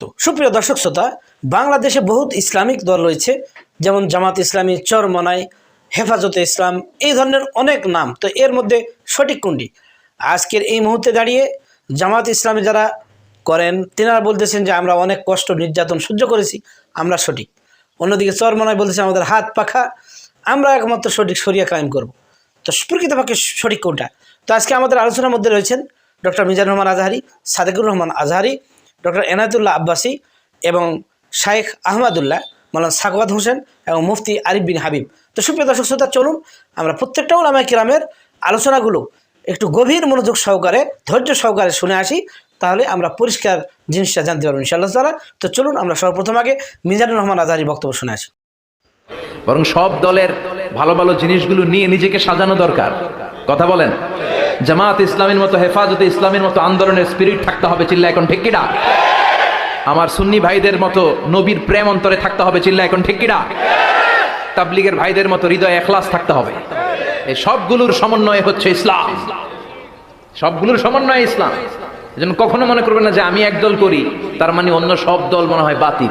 তো সুপ্রিয় দর্শক শ্রোতা, বাংলাদেশে বহুত ইসলামিক দল রয়েছে, যেমন জামাত ইসলামী চরমনাই হেফাজতে ইসলাম, এই ধরনের অনেক নাম। তো এর মধ্যে সঠিক কোনটি? আজকের এই মুহূর্তে দাঁড়িয়ে জামাত ইসলামী যারা করেন, তেনারা বলতেছেন যে আমরা অনেক কষ্ট, নির্যাতন সহ্য করেছি, আমরা সঠিক। অন্যদিকে চরমনায় বলতেছে, আমাদের হাত পাখা, আমরা একমাত্র সঠিক সরিয়া কায়েম করব। তো প্রকৃতপক্ষে সঠিক কোনটা? তো আজকে আমাদের আলোচনার মধ্যে রয়েছেন ডক্টর মিজানুর রহমান আজহারি, সাদেকুর রহমান আজহারি ডক্টর এনায়তুল্লাহ আব্বাসী এবং শাইখ আহমদুল্লাহ মালান সাকওয়াত হোসেন এবং মুফতি আরিফ বিন হাবিব। তো সুপ্রিয় দর্শক শ্রোতা, চলুন আমরা প্রত্যেকটা ওলামা কিরামের আলোচনাগুলো একটু গভীর মনোযোগ সহকারে, ধৈর্য সহকারে শুনে আসি, তাহলে আমরা পরিষ্কার জিনিসটা জানতে পারব ইনশাআল্লাহ তালা তো চলুন আমরা সর্বপ্রথম আগে মিজানুর রহমান আজহারির বক্তব্য শুনে আসি। বরং সব দলের ভালো ভালো জিনিসগুলো নিয়ে নিজেকে সাজানো দরকার। কথা বলেন। জামাত ইসলামের মতো, হেফাজতে ইসলামের মতো আন্দোলনের স্পিরিট থাকতে হবে চিল্লা এখন, ঠিক কিনা? আমার সুন্নি ভাইদের মতো নবীর প্রেম অন্তরে থাকতে হবে চিল্লা এখন, ঠিক কিনা? তাবলিগের ভাইদের মতো হৃদয় এখলাস থাকতে হবে। এই সবগুলোর সমন্বয় হচ্ছে ইসলাম। সবগুলোর সমন্বয় ইসলাম। এজন্য কখনো মনে করবেন না যে আমি একদল করি, তার মানে অন্য সব দল মনে হয় বাতিল।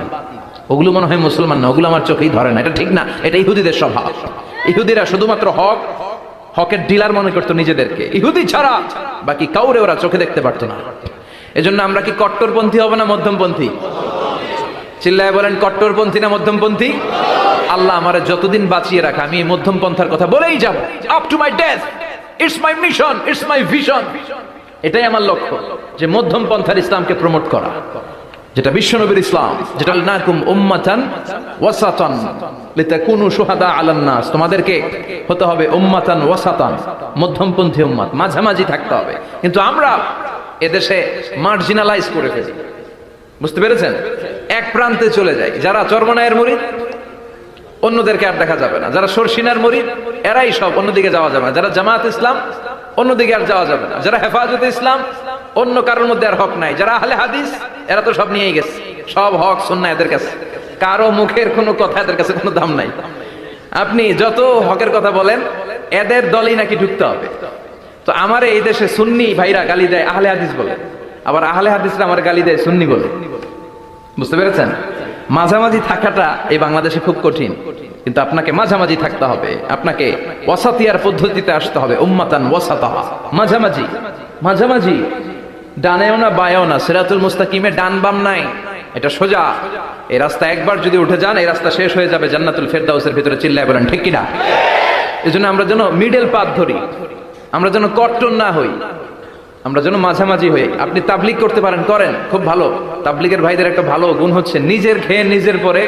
ওগুলো মনে হয় মুসলমান না, ওগুলো আমার চোখেই ধরে না, এটা ঠিক না, এটা ইহুদিদের স্বভাব। ইহুদিরা শুধুমাত্র হক হকের ডিলার মনে করতো নিজেদেরকে। ইহুদি ছাড়া বাকি কাউরে ওরা চোখে দেখতে পারতো না। এজন্য আমরা কি কট্টরপন্থী হব না মধ্যমপন্থী? চিল্লায় বলেন, কট্টরপন্থী না মধ্যমপন্থী? আল্লাহ আমার যতদিন বাঁচিয়ে রাখা, আমি এই মধ্যম পন্থার কথা বলেই যাব। Up to my death it's my mission it's my vision এটাই আমার লক্ষ্য, যে মধ্যম পন্থার ইসলামকে প্রমোট করা। যেটা বিশ্বনবীর ইসলাম, যেটা নাকুম উম্মাতান ওয়াসাতান, লিতাকুনু শুহাদা আলান নাস তোমাদেরকে হতে হবে উম্মাতান ওয়াসাতান, মধ্যমপন্থী উম্মাত, মাঝামাঝি থাকতে হবে। কিন্তু আমরা এদেশে মার্জিনালাইজ করে ফেলি। বুঝতে পেরেছেন? এক প্রান্তে চলে যায় যারা চর্মনায়ের মুরিদ, অন্যদেরকে আর দেখা যাবে না। যারা সরসিনার মরিদ, এরাই সব অন্যদিকে যাওয়া যাবে না। যারা জামাত ইসলাম, অন্যদিকে আর যাওয়া যাবে না। যারা হেফাজত ইসলাম অন্য কারোর মধ্যে আর হক নাই। যারা আহলে হাদিস, এরা তো সব নিয়েই গেছে। সব হক শুননা এদের কাছে। কারও মুখের কোনো কথা এদের কাছে কোনো দাম নাই। আপনি যত হকের কথা বলেন, এদের দলই নাকি ঢুকতে হবে। তো আমার এই দেশে সুন্নি ভাইরা গালি দেয়, আহলে হাদিস বলে। আবার আহলে হাদিসরা আমার গালি দেয়, সুন্নি বলে। বুঝতে পেরেছেন? মাঝামাঝি থাকাটা এই বাংলাদেশে খুব কঠিন। কিন্তু আপনাকে মাঝামাঝি থাকতে হবে। আপনাকে ওয়াসাতিয়ার পদ্ধতিতে আসতে হবে। উম্মাতান ওয়াসাতা মাঝামাঝি। মাঝামাঝি। ডানেও না বায়েও না, সিরাতুল মুস্তাকিমে ডান বাম নাই, এটা সোজা। এই রাস্তা একবার যদি উঠে যান, এই রাস্তা শেষ হয়ে যাবে জান্নাতুল ফেরদাউসের ভিতরে চিল্লায় বলেন, ঠিক কিনা? এই জন্য আমরা যেন মিডল পাথ ধরি, আমরা যেন কট্টর না হই, আমরা যেন মাঝামাঝি হই। আপনি তাবলিগ করতে পারেন, করেন, খুব ভালো। তাবলিগের ভাইদের একটা ভালো গুণ হচ্ছে, নিজের খেয়ে নিজের পরে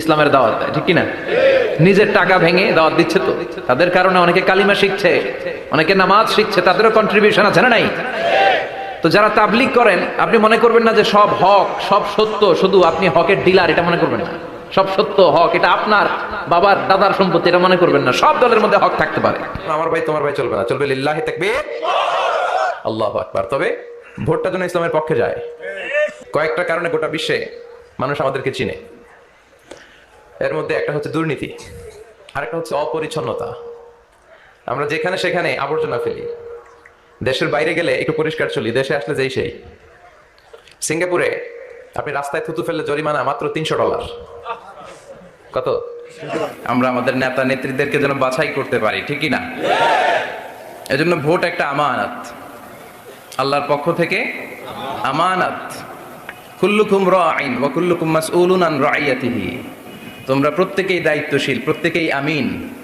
ইসলামের দাওয়াত দেয়, ঠিক কিনা? নিজের টাকা ভেঙে দাওয়াত দিচ্ছে তো। তাদের কারণে অনেকে কালিমা শিখছে, অনেকে নামাজ শিখছে, তাদেরও কন্ট্রিবিউশন আছে না নাই? তো যারা তাবলিগ করেন, আপনি মনে করবেন না যে সব হক, সব সত্য, শুধু আপনি হকের ডিলার, এটা মনে করবেন না। সব সত্য, হক, এটা আপনার বাবার, দাদার সম্পত্তি, এটা মনে করবেন না। সব দলের মধ্যে হক থাকতে পারে। আমার ভাই, তোমার ভাই চলবে না। চলবে তাকবীর। আল্লাহ আকবার। তবে ভোটটা যেন ইসলামের পক্ষে যায়। কয়েকটা কারণে গোটা বিশ্বে মানুষ আমাদেরকে চিনে। এর মধ্যে একটা হচ্ছে দুর্নীতি, আরেকটা হচ্ছে অপরিচ্ছন্নতা। আমরা যেখানে সেখানে আবর্জনা ফেলি। দেশের বাইরে গেলে একটু পরিষ্কার চলি, দেশে আসলে যেই সেই। সিঙ্গাপুরে আপনি রাস্তায় থুতু ফেললে জরিমানা মাত্র তিনশো ডলার। কত? আমরা আমাদের নেতা নেত্রীদেরকে যেন বাছাই করতে পারি ঠিকই না? এজন্য ভোট একটা আমানত। আল্লাহর পক্ষ থেকে আমানত। কুল্লুকুম রাইন ওয়া কুল্লুকুম মাসউলুন আন রাইয়াতিহি তোমরা প্রত্যেকেই দায়িত্বশীল, প্রত্যেকেই আমিন।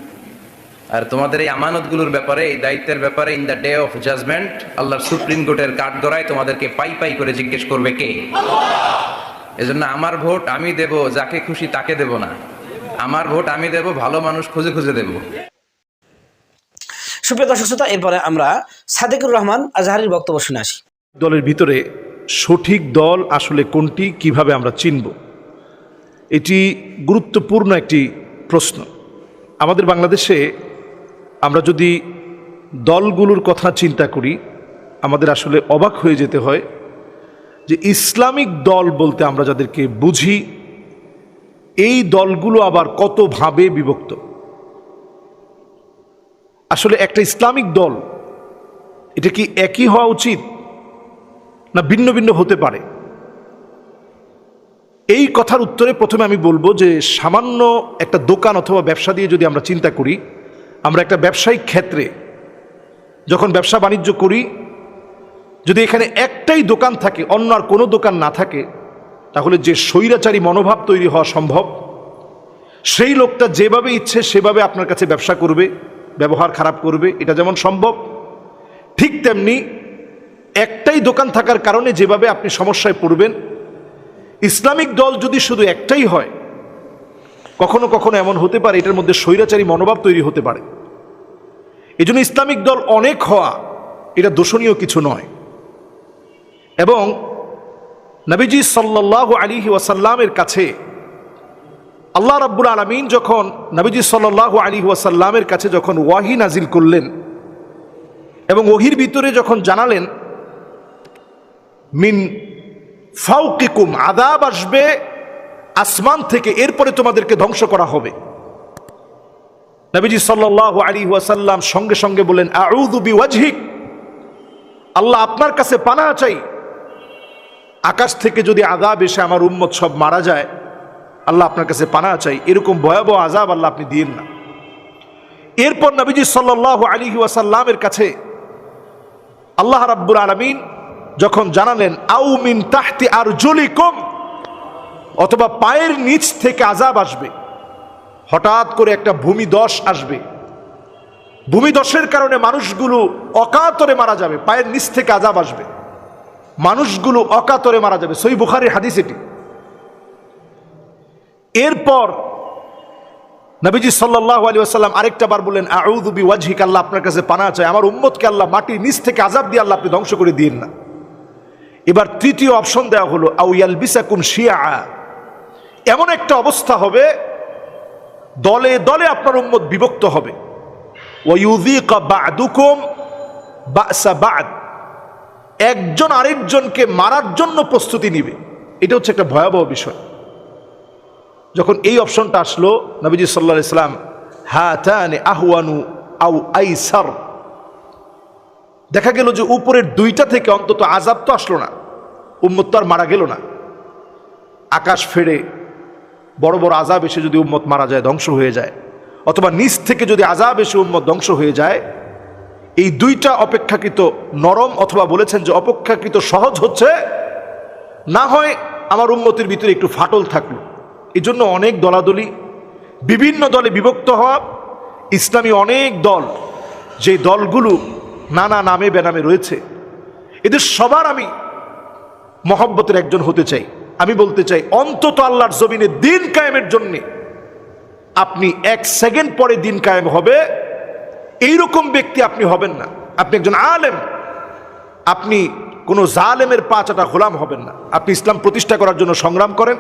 আর তোমাদের এই আমানতগুলোর ব্যাপারে এই দায়িত্বের ব্যাপারে in the day of judgment আল্লাহর সুপ্রিম কোর্টের কাঠগড়ায় তোমাদেরকে পাই পাই করে জিজ্ঞেস করবে কে? এজন্য আমার ভোট আমি দেব যাকে খুশি তাকে দেব না। আমার ভোট আমি দেব ভালো মানুষ খুঁজে খুঁজে দেব। সুপ্রিয় দর্শক শ্রোতা এরপরে আমরা সাদেকুর রহমান আজহারির বক্তব্য শুনে আসি। দলের ভিতরে সঠিক দল আসলে কোনটি কীভাবে আমরা চিনব? এটি গুরুত্বপূর্ণ একটি প্রশ্ন। আমাদের বাংলাদেশে আমরা যদি দলগুলোর কথা চিন্তা করি, আমাদের আসলে অবাক হয়ে যেতে হয় যে ইসলামিক দল বলতে আমরা যাদেরকে বুঝি, এই দলগুলো আবার কতভাবে বিভক্ত? আসলে একটা ইসলামিক দল, এটা কি একই হওয়া উচিত না ভিন্ন ভিন্ন হতে পারে? এই কথার উত্তরে প্রথমে আমি বলব যে সামান্য একটা দোকান অথবা ব্যবসা দিয়ে যদি আমরা চিন্তা করি আমরা একটা ব্যবসায়িক ক্ষেত্রে যখন ব্যবসা বাণিজ্য করি, যদি এখানে একটাই দোকান থাকে, অন্য আর কোনো দোকান না থাকে, তাহলে যে স্বৈরাচারী মনোভাব তৈরি হওয়া সম্ভব, সেই লোকটা যেভাবে ইচ্ছে সেভাবে আপনার কাছে ব্যবসা করবে, ব্যবহার খারাপ করবে, এটা যেমন সম্ভব, ঠিক তেমনি একটাই দোকান থাকার কারণে যেভাবে আপনি সমস্যায় পড়বেন, ইসলামিক দল যদি শুধু একটাই হয় কখনো কখনো এমন হতে পারে, এটার মধ্যে স্বৈরাচারী মনোভাব তৈরি হতে পারে। এজন্য ইসলামিক দল অনেক হওয়া, এটা দোষণীয় কিছু নয়। এবং নবীজি সাল্লাহ আলী ওয়াসাল্লামের কাছে, আল্লাহ রাব্বুল আলমিন যখন, নবীজি সাল্লাহ আলী ওয়াসাল্লামের কাছে যখন ওয়াহি নাজিল করলেন, এবং ওহির ভিতরে যখন জানালেন, মিন ফাউকিকুম আদাব আসবে আসমান থেকে এরপরে তোমাদেরকে ধ্বংস করা হবে। নবীজি সাল্লাহ আলী ওয়াসাল্লাম সঙ্গে সঙ্গে বলেন আল্লাহ আপনার কাছে পানা চাই। আকাশ থেকে যদি আদাব এসে আমার উম্মত সব মারা যায়, আল্লাহ আপনার কাছে পানা চাই। এরকম ভয়াবহ আজাব আল্লাহ আপনি দিন না। এরপর নবীজি সাল্লাহ আলী ওয়াসাল্লামের কাছে আল্লাহ রাব্বুর আলমিন যখন জানালেন, আউ মিন তাহতি আর কম অথবা পায়ের নিচ থেকে আজাব আসবে। হঠাৎ করে একটা ভূমিদশ আসবে। ভূমিদশের কারণে মানুষগুলো অকাতরে মারা যাবে, পায়ের নিচ থেকে আজাব আসবে। মানুষগুলো অকাতরে মারা যাবে। সই বুখারির হাদিস এটি। এরপর নবীজি সাল্লাহ আলী আসাল্লাম আরেকটা বার বললেন আউদুবি ওয়াজহিক আল্লাহ আপনার কাছে পানা চায়। আমার উম্মতকে আল্লাহ মাটির নিচ থেকে আজাব দিয়ে আল্লাহ আপনি ধ্বংস করে দিন না। এবার তৃতীয় অপশন দেওয়া হলো আউয়াল বিসাকুম শিয়া। এমন একটা অবস্থা হবে, দলে দলে আপনার উম্মত বিভক্ত হবে। একজন আরেকজনকে মারার জন্য প্রস্তুতি নিবে। এটা হচ্ছে একটা ভয়াবহ বিষয়। যখন এই অপশনটা আসলো, নবীজি সাল্লাহ ইসলাম হাতানে আহওয়ানু আউ আই আইসার। দেখা গেল যে উপরের দুইটা থেকে অন্তত আজাব তো আসলো না, উম্মত আর মারা গেল না। আকাশ ফেড়ে বড় বড় আজাব এসে যদি উম্মত মারা যায়, ধ্বংস হয়ে যায়। অথবা নিচ থেকে যদি আজাব এসে উম্মত ধ্বংস হয়ে যায়, এই দুইটা অপেক্ষাকৃত নরম অথবা বলেছেন যে অপেক্ষাকৃত সহজ হচ্ছে, না হয় আমার উন্মতির ভিতরে একটু ফাটল থাকল। এই জন্য অনেক দলাদলি, বিভিন্ন দলে বিভক্ত হওয়া, ইসলামী অনেক দল, যে দলগুলো নানা নামে বেনামে রয়েছে। এদের সবার আমি মহব্বতের একজন হতে চাই। আমি বলতে চাই, অন্তত আল্লাহর জমিনে দিন কায়েমের জন্যে আপনি এক সেকেন্ড পরে দিন কায়েম হবে, এইরকম ব্যক্তি আপনি হবেন না। আপনি একজন আলেম, আপনি কোনো জালেমের পাঁচাটা গোলাম হবেন না। আপনি ইসলাম প্রতিষ্ঠা করার জন্য সংগ্রাম করেন,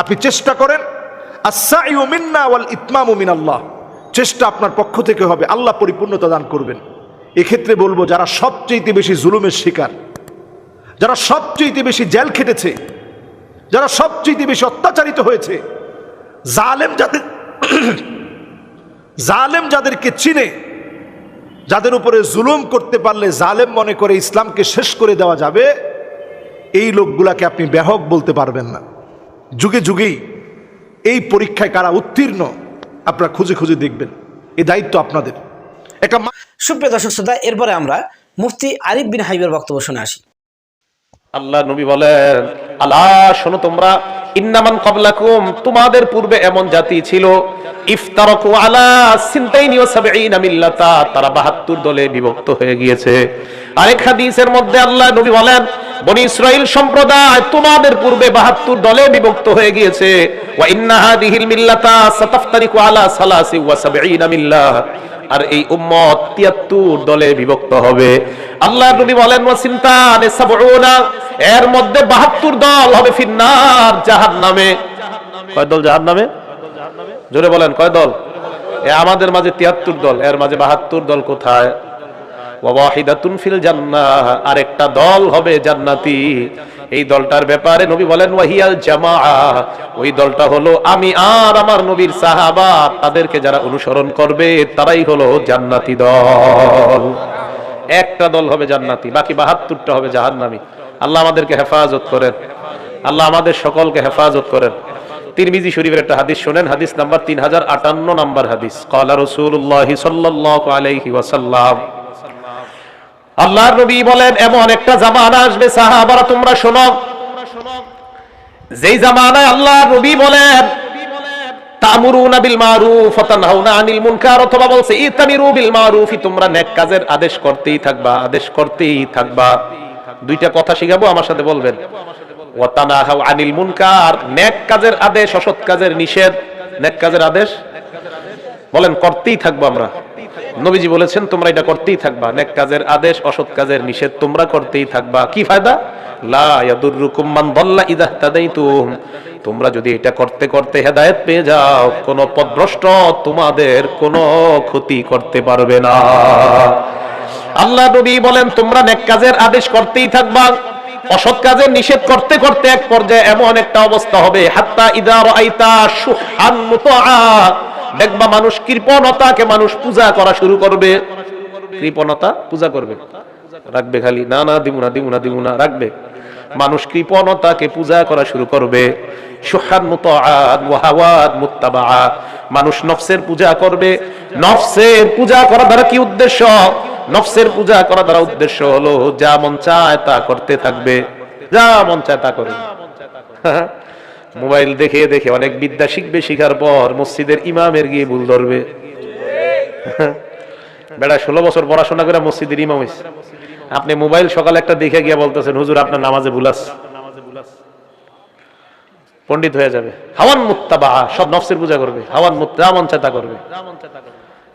আপনি চেষ্টা করেন আসাইউ মিন্না ওয়াল ইতমামু মিন আল্লাহ চেষ্টা আপনার পক্ষ থেকে হবে, আল্লাহ পরিপূর্ণতা দান করবেন। এক্ষেত্রে বলব, যারা সবচেয়ে বেশি জুলুমের শিকার, যারা সবচেয়ে বেশি জেল খেটেছে যারা সবচেয়ে বেশি অত্যাচারিত হয়েছে, জালেম যাদের, জালেম যাদেরকে চিনে, যাদের উপরে জুলুম করতে পারলে জালেম মনে করে ইসলামকে শেষ করে দেওয়া যাবে, এই লোকগুলাকে আপনি ব্যাহক বলতে পারবেন না। যুগে যুগেই এই পরীক্ষায় কারা উত্তীর্ণ, আপনারা খুঁজে খুঁজে দেখবেন। এই দায়িত্ব আপনাদের। একটা সুপ্রিয় দর্শক শ্রোতা, এরপরে আমরা মুফতি আরিফ বিন হাইবের বক্তব্য শুনে আসি। আল্লাহ নবী বলেন আল্লাহ শোনো তোমরা, ইন্নামান কবলাকুম তোমাদের পূর্বে এমন জাতি ছিল, ইফতারকু আলা সিনতাইনি ওয়া সাবঈনা মিল্লাতা, তারা 72 দলে বিভক্ত হয়ে গিয়েছে। আরেক হাদিসের মধ্যে আল্লাহ নবী বলেন বনি ইসরাইল সম্প্রদায় তোমাদের পূর্বে 72 দলে বিভক্ত হয়ে গিয়েছে। আর এই উম্মত তিয়াত্তর দলে বিভক্ত হবে। আল্লাহ নবী বলেন এর মধ্যে বাহাত্তর দল হবে ফিন্নার জাহান নামে কয় দল জাহান নামে জোরে বলেন, কয় দল? এ আমাদের মাঝে তিয়াত্তর দল, এর মাঝে বাহাত্তর দল কোথায়? আরেকটা দল হবে জান্নাতি। এই দলটার ব্যাপারে নবী বলেন, ওয়াহিয়াল জামা ওই দলটা হলো আমি আর আমার নবীর সাহাবা। তাদেরকে যারা অনুসরণ করবে, তারাই হলো জান্নাতি দল। একটা দল হবে জান্নাতি, বাকি বাহাত্তরটা হবে জাহান্নামী। আল্লাহ আমাদেরকে হেফাজত করেন। আল্লাহ আমাদের সকলকে হেফাজত করেন। তিরমিজি শরীফের একটা হাদিস শোনেন, হাদিস নাম্বার তিন হাজার আটান্ন নাম্বার হাদিস। কলা রসুল্লাহ সাল্লাহ আলাইহি ওয়াসাল্লাম আল্লাহর নবী বলেন, এমন একটা জামানা আসবে, সাহাবারা তোমরা শোনো। যেই জামানায় আল্লাহ নবী বলেন আদেশ করতেই থাকবা দুইটা কথা শিখাবো, আমার সাথে বলবেন। আনিল নেক কাজের আদেশ, অসৎ কাজের নিষেধ। নেক কাজের আদেশ? বলেন, করতেই থাকব আমরা। নবীজি বলেছেন, তোমরা এটা করতেই থাকবা। নেক কাজের আদেশ, অসৎ কাজের নিষেধ তোমরা করতেই থাকবা। কি ফায়দা? তোমরা যদি এটা করতে করতে হেদায়েত পেয়ে যাও, কোন পদভ্রষ্ট তোমাদের কোনো ক্ষতি করতে পারবে না। আল্লাহ নবী বলেন, তোমরা নেক কাজের আদেশ করতেই থাকবা। অসৎ কাজের নিষেধ করতে করতে এক পর্যায়ে এমন একটা অবস্থা হবে। হাত্তা ইদা রাআইতা সুহান মুতাআ। দেখবা মানুষ কৃপণতাকে মানুষ পূজা করা শুরু করবে। কৃপণতা পূজা করবে। রাখবে খালি, না না দিমু না না রাখবে। মানুষ কৃপণতাকে পূজা করা শুরু করবে। মানুষ নফসের পূজা করবে। নফসের পূজা করা দ্বারা কি উদ্দেশ্য? নফসের পূজা করা দ্বারা উদ্দেশ্য হলো, যা মন চায় তা করতে থাকবে। যা মন চায় তা করবে। মোবাইল দেখে দেখে অনেক বিদ্যা শিখবে শিখার পর মসজিদের ইমামের গিয়ে ভুল ধরবে। বেড়া ষোলো বছর পড়াশোনা করে মসজিদের ইমাম হয়েছে আপনি মোবাইল সকালে একটা দেখে গিয়ে বলতেছেন, হুজুর, আপনার নামাজে ভুলাস পণ্ডিত হয়ে যাবে। হাওয়ান মুত্তাবা, সব নফসের পূজা করবে। হাওয়ান মুত্তা মন চেতা করবে।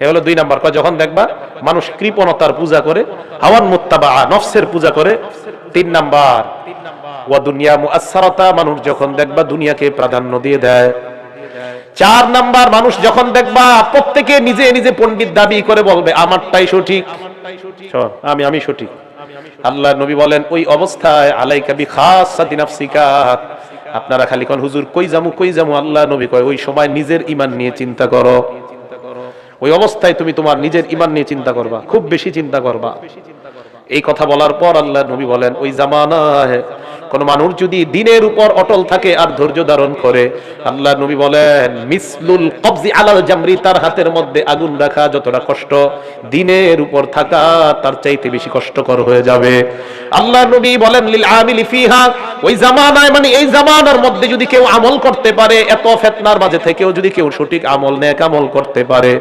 এ হলো দুই নাম্বার। যখন দেখবা মানুষ কৃপণতার পূজা করে, হাওয়ান মুত্তাবা, নফসের পূজা করে, তিন নাম্বার দুনিয়া মুআসসারাতা, মানুষ যখন দেখবা দুনিয়াকে প্রাধান্য দিয়ে দেয়। চার নাম্বার, মানুষ যখন দেখবা প্রত্যেকে নিজে নিজে পণ্ডিত দাবি করে বলবে, আমারটাই সঠিক। আমি আমি সঠিক। আল্লাহ নবী বলেন, ওই অবস্থায় আলাইকা বি খাসাতি নাফসিকা। আপনারা খালি কোন, হুজুর, কই জামু কই জামু আল্লাহ নবী কয়, ওই সময় নিজের ইমান নিয়ে চিন্তা করো। ওই অবস্থায় তুমি তোমার নিজের ইমান নিয়ে চিন্তা করবা, খুব বেশি চিন্তা করবা। এই কথা বলার পর আল্লাহ নবী বলেন, ওই জামানায় কোন মানুষ যদি দিনের উপর অটল থাকে আর ধৈর্য ধারণ করে, আল্লাহ নবী বলেন, মিসলুল কবজি আলাল জামরি, তার হাতের মধ্যে আগুন রাখা যতটা কষ্ট, দিনের উপর থাকা তার চাইতে বেশি কষ্টকর হয়ে যাবে। আল্লাহ নবী বলেন, লিল আমিলি ফিহা, ওই জামানায় মানে এই জামানার মধ্যে যদি কেউ আমল করতে পারে, এত ফেতনার মাঝে থেকেও যদি কেউ সঠিক আমল, নেক আমল করতে পারে।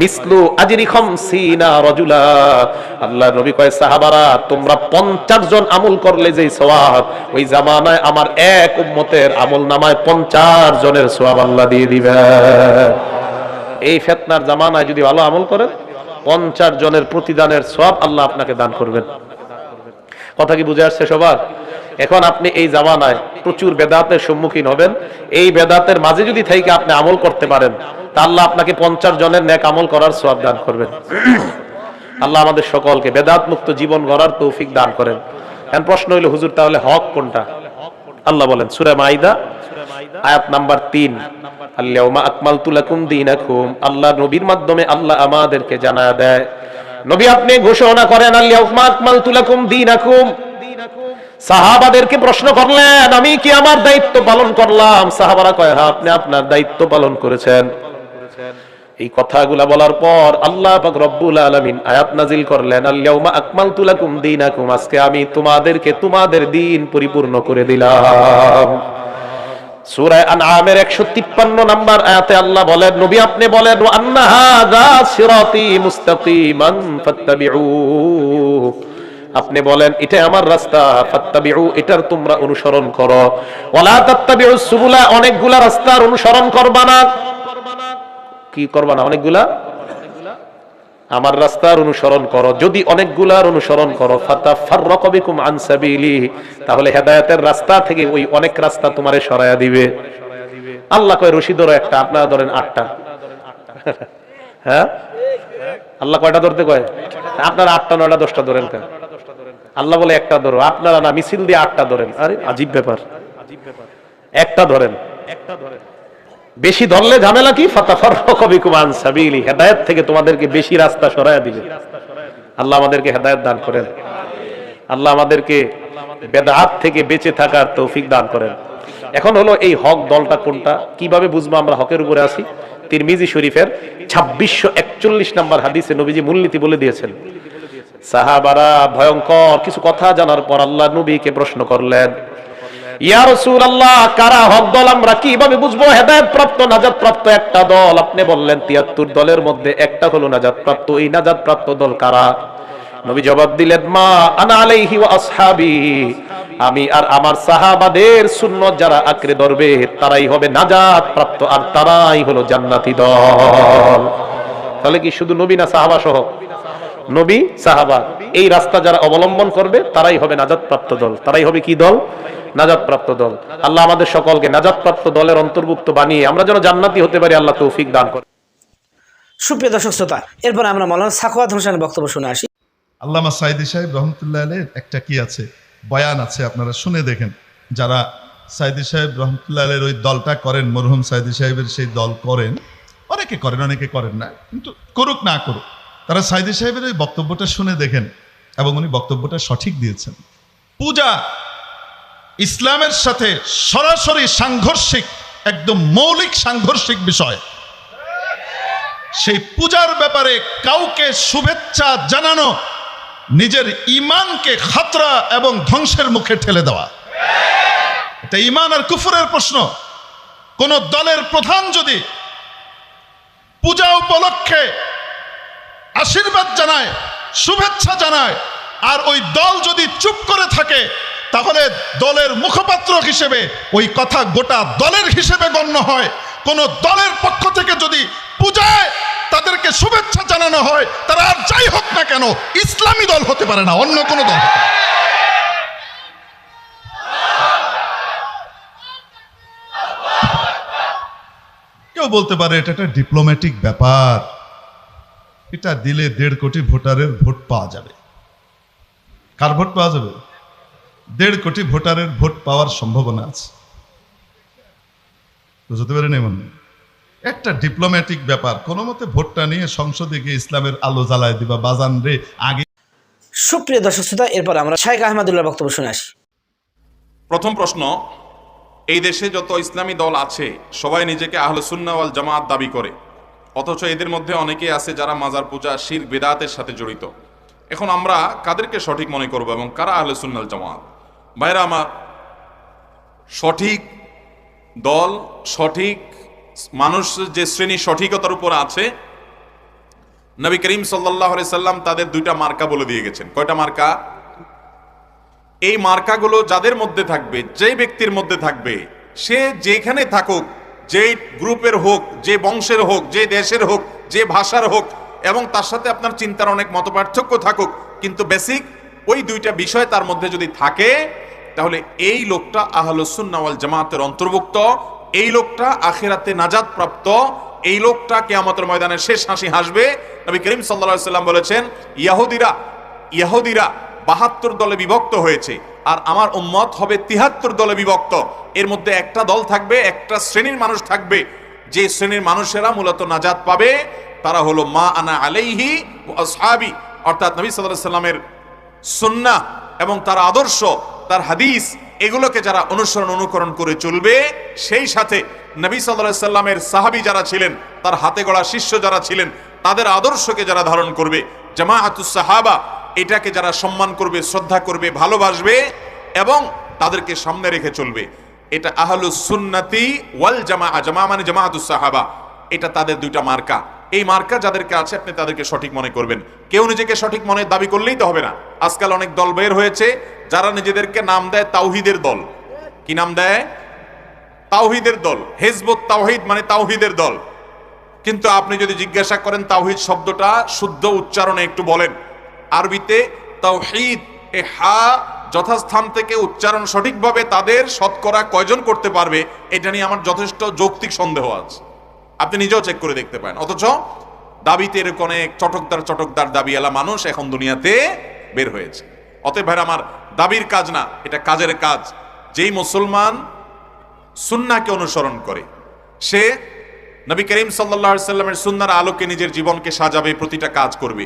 মিসলু আজরি খামসিনা রাজুলা, আল্লাহ নবী কয়, সাহাবারা তোমরা 50 জন আমল করলে যেই সওয়াব, ওই জামানায় আমার এক উম্মতের আমল নামায় 50 জনের সওয়াব আল্লাহ দিয়ে দিবে এই ফেতনার জামানায় যদি ভালো আমল করেন 50 জনের প্রতিদানের সওয়াব আল্লাহ আপনাকে দান করবেন। কথা কি বুঝে আসছে সবার? এখন আপনি এই জামানায় প্রচুর বেদাতের সম্মুখীন হবেন। এই বেদাতের মাঝে যদি থেকে আপনি আমল করতে পারেন, তা আল্লাহ আপনাকে পঞ্চাশ জনের ন্যাক আমল করার সব দান করবেন। আল্লাহ আমাদের সকলকে বেদাত মুক্ত জীবন গড়ার তৌফিক দান করেন। এখন প্রশ্ন হইল, হুজুর, তাহলে হক কোনটা? আল্লাহ বলেন, সুরে মাইদা, আয়াত নাম্বার তিন। আল্লাহুম্মা আকমালতু লাকুম দীনাকুম, আল্লাহ নবীর মাধ্যমে আল্লাহ আমাদেরকে জানা দেয়। নবী, আপনি ঘোষণা করেন আল্লাহুম্মা আকমালতু লাকুম দীনাকুম। সাহাবাদেরকে প্রশ্ন করলেন, আমি কি আমার দায়িত্ব পালন করলাম? সাহাবারা কয় হ্যাঁ আপনি আপনার দায়িত্ব পালন করেছেন। এই কথাগুলা বলার পর আল্লাহ পাক রব্বুল আলামিন আয়াত নাজিল করলেন আকমালতু লাকুম দীনাকুম আজকে আমি তোমাদেরকে তোমাদের দিন পরিপূর্ণ করে দিলাম। সূরা আনআমের 153 নাম্বার আয়াতে আল্লাহ বলেন, নবী আপনি বলেন আন্না হাযা সিরাতি মুস্তাকিমান ফাত্তাবিউ আপনি বলেন, এটা আমার রাস্তা, ফাত্তাবিউ, এটার তোমরা অনুসরণ করো ওয়ালা সুবুলা অনেকগুলা রাস্তার অনুসরণ করবা না। কি করবা না? অনেকগুলা? আমার রাস্তার অনুসরণ করো। যদি অনেকগুলার অনুসরণ করো তাহলে হেদায়েতের রাস্তা থেকে ওই অনেক রাস্তা তোমারে সরায়া দিবে। আল্লাহ কয়, রশি ধরো একটা, আপনারা ধরেন আটটা। হ্যাঁ? আল্লাহ কয়টা ধরতে কয়? আপনারা আটটা, নয়টা, দশটা ধরেন কেন? আল্লাহ বলে একটা ধরো। আপনারা না, মিছিল দিয়ে আটটা ধরেন। আরে, আজীব ব্যাপার। একটা ধরেন একটা ধরেন। বেশি ধরলে ঝামেলা কি? ফাতাফাররাকাবিকুম সাবিলি, হেদায়েত থেকে তোমাদেরকে বেশি রাস্তা সরায়া দিবে। আল্লাহ আমাদেরকে হেদায়েত দান করেন। আল্লাহ আমাদেরকে বেদাত থেকে বেঁচে থাকার তৌফিক দান করেন। এখন হলো এই হক দলটা কোনটা? কীভাবে বুঝব আমরা হকের উপরে আছি? তিরমিজি শরীফের ছাব্বিশশো একচল্লিশ নাম্বার হাদিসে নবীজি মূলনীতি বলে দিয়েছেন। সাহাবারা ভয়ঙ্কর কিছু কথা জানার পর আল্লাহ নবীকে প্রশ্ন করলেন রাসূলুল্লাহ, কারা হক দল আমরা কীভাবে বুঝব? হেদায়েত প্রাপ্ত নাজাত প্রাপ্ত একটা দল। আপনি বললেন 73 দলের মধ্যে একটা হলো নাজাত প্রাপ্ত এই নাজাত প্রাপ্ত দল কারা? নবী জবাব দিলেন, মা আনা আলাইহি ওয়া আসহাবি। আমি আর আমার সাহাবাদের সুন্নত যারা আঁকড়ে ধরবে, তারাই হবে নাজাত প্রাপ্ত আর তারাই হলো জান্নাতি দল। তাহলে কি শুধু নবী না সাহাবা সহ? নবী, সাহাবা, এই রাস্তা যারা অবলম্বন করবে, তারাই হবে নাজাত প্রাপ্ত দল। তারাই হবে কি দল? নাজাত প্রাপ্ত দল। আল্লাহ আমাদের সকলকে নাজাত প্রাপ্ত দলের অন্তর্ভুক্ত বানিয়ে আমরা যেন জান্নাতি হতে পারি আল্লাহ তৌফিক দান করে সুপ্রিয় দর্শক শ্রোতা এরপর আমরা মৌলানা সাখোয়াত হোসেনের বক্তব্য শুনে আসি। আল্লামা সাইদি সাহেব রহমতুল্লাহ আলের একটা কি আছে? বয়ান আছে আপনারা শুনে দেখেন। যারা সাইদি সাহেব রহমতুল্লাহ আলের ওই দলটা করেন মরহুম সাইদি সাহেবের সেই দল করেন অনেকে করেন অনেকে করেন না। কিন্তু করুক না করুক তারা সাইদি সাহেবের ওই বক্তব্যটা শুনে দেখেন এবং উনি বক্তব্যটা সঠিক দিয়েছেন। পূজা ইসলামের সাথে সরাসরি সাংঘর্ষিক, একদম মৌলিক সাংঘর্ষিক বিষয়। সেই পূজার ব্যাপারে কাউকে শুভেচ্ছা জানানো, নিজের ইমানকে খাতরা এবং ধ্বংসের মুখে ঠেলে দেওয়া। এটা ইমান আর কুফুরের প্রশ্ন। কোন দলের প্রধান যদি পূজা উপলক্ষে আশীর্বাদ জানায়, শুভেচ্ছা জানায়, আর ওই দল যদি চুপ করে থাকে তাহলে দলের মুখপাত্র হিসেবে ওই কথা গোটা দলের হিসেবে গণ্য হয়। কোন দলের পক্ষ থেকে যদি পূজায় তাদেরকে শুভেচ্ছা জানানো হয়, তারা আর যাই হোক না কেন, ইসলামী দল হতে পারে না, অন্য কোনো দল। কেউ বলতে পারে এটা একটা ডিপ্লোম্যাটিক ব্যাপার। এটা দিলে দেড় কোটি ভোটারের ভোট পাওয়া যাবে। কার ভোট পাওয়া যাবে? দেড় কোটি ভোটারের ভোট পাওয়ার সম্ভাবনা আছে। বুঝতে পারেন এমন? একটা ডিপ্লোম্যাটিক ব্যাপার। কোনো মতে ভোটটা নিয়ে সংসদে গিয়ে ইসলামের আলো জ্বালায় দিবা বাজান রে আগে সুপ্রিয় দর্শক শ্রোতা এরপর আমরা শাইখ আহমদুল্লাহ বক্তব্য শুনে আসি। প্রথম প্রশ্ন এই দেশে যত ইসলামী দল আছে সবাই নিজেকে আহলে সুন্না ওয়াল জামাত দাবি করে। অথচ এদের মধ্যে অনেকেই আছে যারা মাজার পূজা শির বেদাতের সাথে জড়িত। এখন আমরা কাদেরকে সঠিক মনে করব এবং কারা আহলে সুন্নাল জামাত? ভাইরা আমার, সঠিক দল, সঠিক মানুষ যে শ্রেণি সঠিকতার উপর আছে, নবী করিম সাল্লাহ সাল্লাম তাদের দুইটা মার্কা বলে দিয়ে গেছেন। কয়টা মার্কা? এই মার্কাগুলো যাদের মধ্যে থাকবে যে ব্যক্তির মধ্যে থাকবে, সে যেখানে থাকুক যে গ্রুপের হোক, যে বংশের হোক, যে দেশের হোক, যে ভাষার হোক, এবং তার সাথে আপনার চিন্তার অনেক মতপার্থক্য থাকুক, কিন্তু বেসিক ওই দুইটা বিষয় তার মধ্যে যদি থাকে তাহলে এই লোকটা আহলুসুন্নাওয়াল জামাতের অন্তর্ভুক্ত, এই লোকটা আখেরাতে নাজাত প্রাপ্ত এই লোকটা কেয়ামতের ময়দানে শেষ হাসি হাসবে। নবী করিম সাল্লা সাল্লাম বলেছেন, ইয়াহুদিরা ইহুদিরা বাহাত্তর দলে বিভক্ত হয়েছে, আর আমার উম্মত হবে তিহাত্তর দলে বিভক্ত। এর মধ্যে একটা দল থাকবে, একটা শ্রেণির মানুষ থাকবে। যে শ্রেণির মানুষেরা মূলত নাজাদ পাবে, তারা হলো মা আনা আলাইহি ও অর্থাৎ নবী সাল্লাহ সাল্লামের সুন্নাহ এবং তার আদর্শ তার হাদিস, এগুলোকে যারা অনুসরণ, অনুকরণ করে চলবে, সেই সাথে নবী সাল্লাহ সাল্লামের সাহাবি যারা ছিলেন, তার হাতে গড়া শিষ্য যারা ছিলেন, তাদের আদর্শকে যারা ধারণ করবে, জামাআতুস সাহাবা, এটাকে যারা সম্মান করবে, শ্রদ্ধা করবে, ভালোবাসবে এবং তাদেরকে সামনে রেখে চলবে। এটা আহলুস সুন্নাতি ওয়াল জামা জামা মানে জামাআতুস সাহাবা। এটা তাদের দুইটা মার্কা। এই মার্কা যাদেরকে আছে, আপনি তাদেরকে সঠিক মনে করবেন। কেউ নিজেকে সঠিক মনে দাবি করলেই তো হবে না। আজকাল অনেক দল বের হয়েছে, যারা নিজেদেরকে নাম দেয় তাওহিদের দল। কি নাম দেয়? তাওহিদের দল। হেজবত তাওহিদ মানে তাওহিদের দল। কিন্তু আপনি যদি জিজ্ঞাসা করেন, তাওহিদ শব্দটা শুদ্ধ উচ্চারণে একটু বলেন। আরবিতে তাওহিদ, এ হা, যথাস্থান থেকে উচ্চারণ সঠিকভাবে তাদের শতকরা কয়জন করতে পারবে, এটা নিয়ে আমার যথেষ্ট যৌক্তিক সন্দেহ আছে। আপনি নিজেও চেক করে দেখতে পারেন। অথচ দাবিতে এরকম অনেক চটকদার চটকদার দাবিওয়ালা মানুষ এখন দুনিয়াতে বের হয়েছে। অতএব ভাই আমার দাবির কাজ না, এটা কাজের কাজ। যেই মুসলমান সুন্নাকে অনুসরণ করে, সে নবী করিম সাল্লাহ সাল্লামের সুন্নার আলোকে নিজের জীবনকে সাজাবে, প্রতিটা কাজ করবে।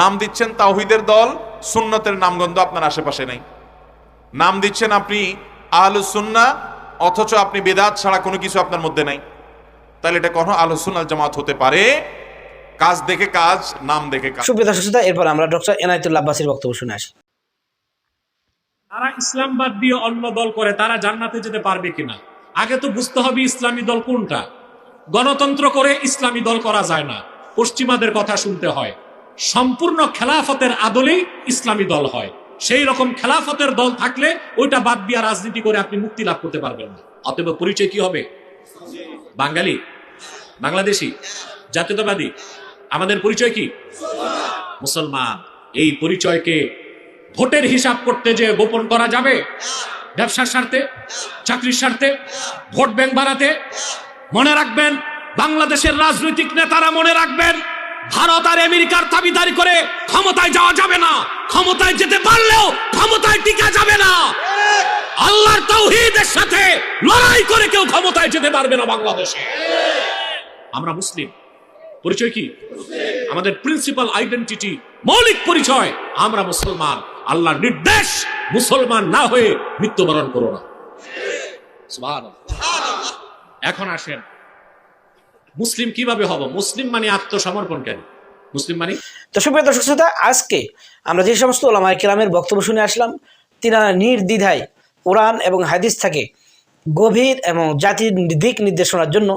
নাম দিচ্ছেন তাওহিদের দল, সুন্নতের নামগন্ধ আপনার আশেপাশে নেই। নাম দিচ্ছেন আপনি আহলু সুন্না অথচ আপনি বেদাত ছাড়া কোনো কিছু আপনার মধ্যে নাই। তাহলে এটা কখনো আলোচনা জামাত হতে পারে। কাজ দেখে কাজ নাম দেখে কাজ। সুপ্রিয় দর্শক শ্রোতা, এরপর আমরা ডক্টর এনায়তুল্লাহ আব্বাসির বক্তব্য শুনে আসি। তারা ইসলাম বাদ দিয়ে অন্য দল করে তারা জান্নাতে যেতে পারবে কিনা? আগে তো বুঝতে হবে ইসলামী দল কোনটা। গণতন্ত্র করে ইসলামী দল করা যায় না। পশ্চিমাদের কথা শুনতে হয়। সম্পূর্ণ খেলাফতের আদলেই ইসলামী দল হয়। সেই রকম খেলাফতের দল থাকলে ওইটা বাদ দিয়া রাজনীতি করে আপনি মুক্তি লাভ করতে পারবেন না। অতএব পরিচয় কি হবে? বাঙালি? বাংলাদেশি, জাতীয়তাবাদী, আমাদের পরিচয় কি? মুসলমান। এই পরিচয়কে ভোটের হিসাব করতে যে গোপন করা যাবে, ব্যবসার স্বার্থে, চাকরির স্বার্থে, ভোট ব্যাংক বাড়াতে মনে রাখবেন, বাংলাদেশের রাজনৈতিক নেতারা মনে রাখবেন, ভারত আর আমেরিকার দাবিদারি করে ক্ষমতায় যাওয়া যাবে না। ক্ষমতায় যেতে পারলেও ক্ষমতায় টিকা যাবে না। আল্লাহর তৌহিদের সাথে লড়াই করে কেউ ক্ষমতায় যেতে পারবে না বাংলাদেশে। আমরা মুসলিম। পরিচয় কি? আমাদের প্রিন্সিপাল আইডেন্টিটি মৌলিক পরিচয়, আমরা মুসলমান। আল্লাহর নির্দেশ, মুসলমান না হয়ে মৃত্যুবরণ করো না। এখন আসেন। মুসলিম কীভাবে হব? মুসলিম মানে আত্মসমর্পণকারী মুসলিম মানে? তো সুপ্রিয় দর্শক শ্রোতা, আজকে আমরা যে সমস্ত ওলামায় কেরামের বক্তব্য শুনে আসলাম, তিনারা নির্দ্বিধায় কোরআন এবং হাদিস থেকে গভীর এবং জাতির দিক নির্দেশনার জন্য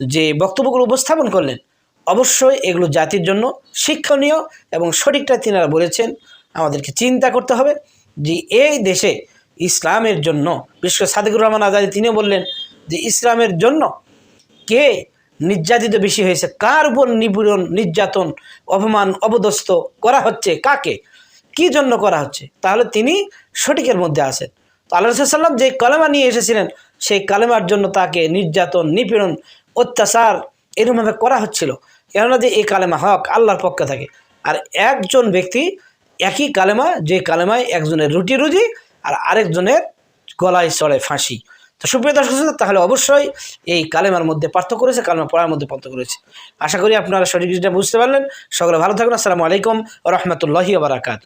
যে বক্তব্যগুলো উপস্থাপন করলেন, অবশ্যই এগুলো জাতির জন্য শিক্ষণীয় এবং সঠিকটা তিনারা বলেছেন। আমাদেরকে চিন্তা করতে হবে যে এই দেশে ইসলামের জন্য করে সাদিকুর রহমান আজাদি তিনিও বললেন যে ইসলামের জন্য কে নির্যাতিত বেশি হয়েছে, কার উপর নিপীড়ন, নির্যাতন, অপমান অবদস্ত করা হচ্ছে, কাকে? কি জন্য করা হচ্ছে? তাহলে তিনি সঠিকের মধ্যে আছেন। তো আল্লাহ সাল্লাম যে কালেমা নিয়ে এসেছিলেন, সেই কালেমার জন্য তাকে নির্যাতন, নিপীড়ন অত্যাচার এরকমভাবে করা হচ্ছিল। কেননা যে এই কালেমা হক আল্লাহর পক্ষে থাকে। আর একজন ব্যক্তি একই কালেমা, যে কালেমায় একজনের রুটি রুজি আর আরেকজনের গলায় চড়ে ফাঁসি। তো সুপ্রিয় দর্শক তাহলে অবশ্যই এই কালেমার মধ্যে পার্থক্য করেছে কালেমা পড়ার মধ্যে পার্থক্য রয়েছে। আশা করি আপনারা সঠিক বুঝতে পারলেন। সকলে ভালো থাকুন। আসসালামু আলাইকুম রহমতুল্লাহি বারাকাত